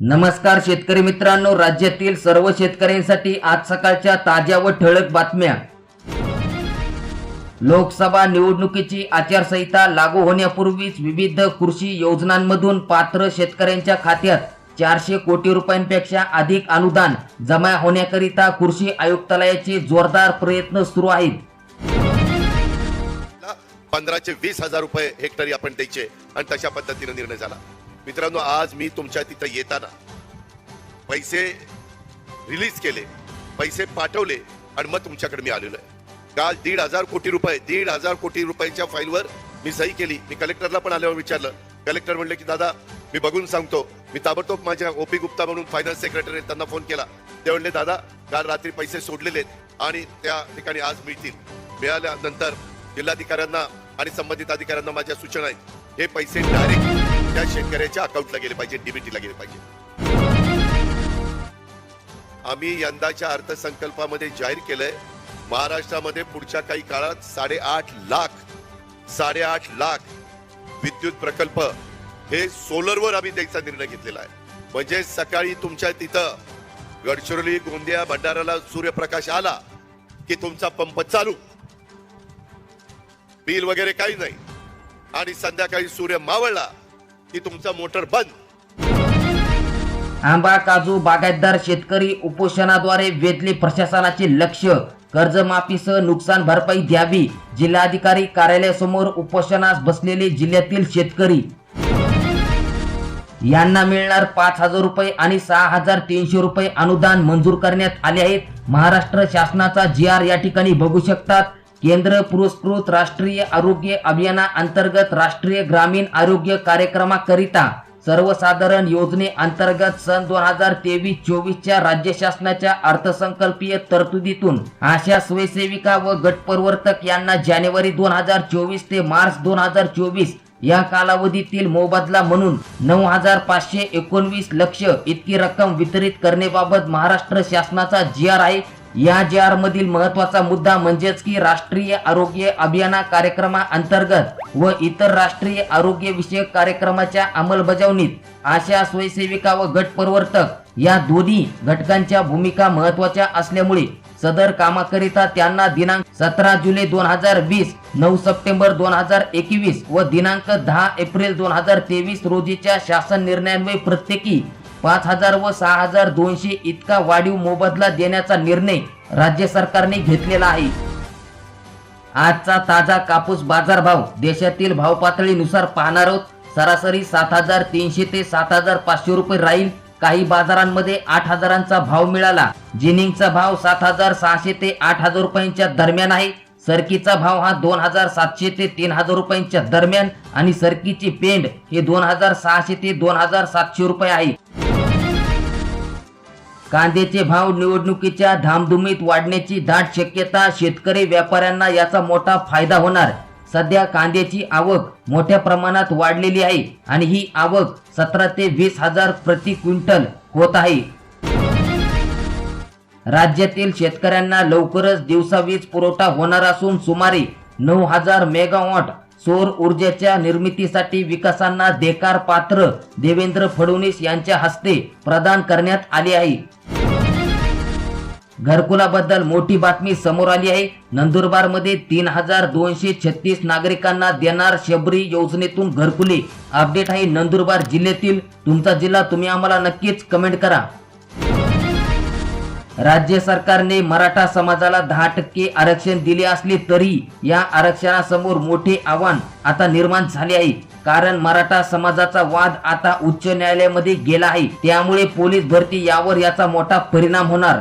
नमस्कार शेतकरी मित्रांनो राज्यातील सर्व शेतकऱ्यांसाठी आज सकाळच्या ताज्या व ठळक बातम्या. लोकसभा निवडणुकीची आचारसंहिता लागू होण्यापूर्वीच विविध कृषी योजनांमधून पात्र शेतकऱ्यांच्या खात्यात चारशे कोटी रुपयांपेक्षा अधिक अनुदान जमा होण्याकरिता कृषी आयुक्तालयाचे जोरदार प्रयत्न सुरू आहेत. पंधराशे वीस हजार रुपये हेक्टरी आपण द्यायचे आणि तशा पद्धतीने निर्णय झाला. मित्रांनो आज मी तुमच्या तिथं येताना पैसे रिलीज केले पैसे पाठवले आणि मग तुमच्याकडे मी आलेलो आहे. काल दीड हजार कोटी रुपये दीड हजार कोटी रुपयांच्या फाईलवर मी सही केली. मी कलेक्टरला पण आल्यावर विचारलं. कलेक्टर म्हणले की दादा मी बघून सांगतो. मी ताबडतोब माझ्या ओपी गुप्ता म्हणून फायनान्स सेक्रेटरी त्यांना फोन केला. ते म्हणले दादा काल रात्री पैसे सोडलेले आणि त्या ठिकाणी आज मिळतील. मिळाल्यानंतर जिल्हाधिकाऱ्यांना आणि संबंधित अधिकाऱ्यांना माझ्या सूचना आहेत. हे पैसे डायरेक्ट त्या शेतकऱ्याच्या अकाउंटला गेले पाहिजे डीबीटीला गेले पाहिजे. आम्ही यंदाच्या अर्थसंकल्पामध्ये जाहीर केलंय महाराष्ट्रामध्ये पुढच्या काही काळात साडेआठ लाख साडेआठ लाख विद्युत प्रकल्प हे सोलरवर आम्ही द्यायचा निर्णय घेतलेला आहे. म्हणजे सकाळी तुमच्या तिथं गडचिरोली गोंदिया भंडाराला सूर्यप्रकाश आला की तुमचा पंप चालू. बिल वगैरे काही नाही. आणि संध्याकाळी सूर्य मावळला की तुमचा मोटर बंद. आंबा काजू बागायतदार शेतकरी उपोषणाद्वारे वेधले प्रशासनाचे लक्ष. कर्जमाफीसह नुकसान भरपाई द्यावी. जिल्हाधिकारी कार्यालयासमोर उपोषणास बसलेले जिल्ह्यातील शेतकरी. यांना मिळणार पाच हजार रुपये आणि सहा हजार तीनशे रुपये अनुदान मंजूर करण्यात आले आहेत. महाराष्ट्र शासनाचा जी आर या ठिकाणी बघू शकतात. केंद्र पुरस्कृत राष्ट्रीय आरोग्य अभियाना अंतर्गत राष्ट्रीय ग्रामीण आरोग्य कार्यक्रमाकरिता सर्वसाधारण योजने अंतर्गत सन दोन हजार तेवीस चोवीसच्या राज्य शासनाच्या अर्थसंकल्पीय तरतुदीतून आशा स्वयंसेविका व गटप्रवर्तक यांना जानेवारी दोन हजार चोवीस ते मार्च दोन हजार चोवीस या कालावधीतील मोबदला म्हणून नऊ हजार पाचशे एकोणवीस लक्ष इतकी रक्कम वितरित करण्याबाबत महाराष्ट्र शासनाचा जी आर आहे या जी आर मधील महत्त्वाचा मुद्दा म्हणजेच की राष्ट्रीय आरोग्य अभियाना कार्यक्रमा अंतर्गत व इतर राष्ट्रीय आरोग्य विषयक कार्यक्रमाच्या अंमलबजावणीत आशा स्वयंसेविका व गट प्रवर्तक या दोन्ही घटकांच्या भूमिका महत्त्वाच्या असल्यामुळे सदर कामाकरिता त्यांना दिनांक सतरा जुलै दोन हजार वीस नऊ सप्टेंबर दोन हजार एकवीस व दिनांक दहा एप्रिल दोन हजार तेवीस रोजीच्या शासन निर्णयान्वये प्रत्येकी पाच हजार व सहा हजार दोनशे इतका वाढीव मोबदला देण्याचा निर्णय राज्य सरकारने घेतलेला आहे. आजचा ताजा कापूस बाजारभाव देशातील भाव पातळीनुसार पाहणार आहोत. सरासरी सात हजार तीनशे ते सात हजार पाचशे रुपये राहील. काही बाजारांमध्ये आठ हजारांचा भाव मिळाला. जिनिंगचा भाव सात हजार सहाशे ते आठ हजार रुपयांच्या दरम्यान आहे. सरकीचा भाव हा दोन हजार सातशे ते तीन हजार रुपयांच्या दरम्यान आणि सरकीची पेंड हे दोन हजार सहाशे ते दोन हजार सातशे रुपये आहे. कांद्याचे भाव निवडणुकीच्या धामधुमीत वाढण्याची दाट शक्यता शेतकरी व्यापाऱ्यांना याचा मोठा फायदा होणार. सध्या कांद्याची आवक मोठ्या प्रमाणात वाढलेली आहे आणि ही आवक सतरा ते वीस हजार प्रति क्विंटल होत आहे. राज्यातील शेतकऱ्यांना लवकरच दिवसा वीज पुरवठा होणार असून सुमारे नऊ हजार मेगावॉट सौर ऊर्जेच्या निर्मितीसाठी विकासांना देकार पात्र देवेंद्र फडणवीस यांच्या हस्ते प्रदान करण्यात आले आहे. घरकुलाबद्दल मोठी बातमी समोर आली आहे. नंदुरबारमध्ये तीन हजार दोनशे छत्तीस नागरिकांना देणार शबरी योजनेतून घरकुले. अपडेट आहे नंदुरबार जिल्ह्यातील. तुमचा जिल्हा तुम्ही आम्हाला नक्कीच कमेंट करा. राज्य सरकारने मराठा समाजाला दहा टक्के आरक्षण दिले असले तरी या आरक्षणासमोर मोठे आव्हान आता निर्माण झाले आहे. कारण मराठा समाजाचा वाद आता उच्च न्यायालयामध्ये गेला आहे. त्यामुळे पोलीस भरती यावर याचा मोठा परिणाम होणार.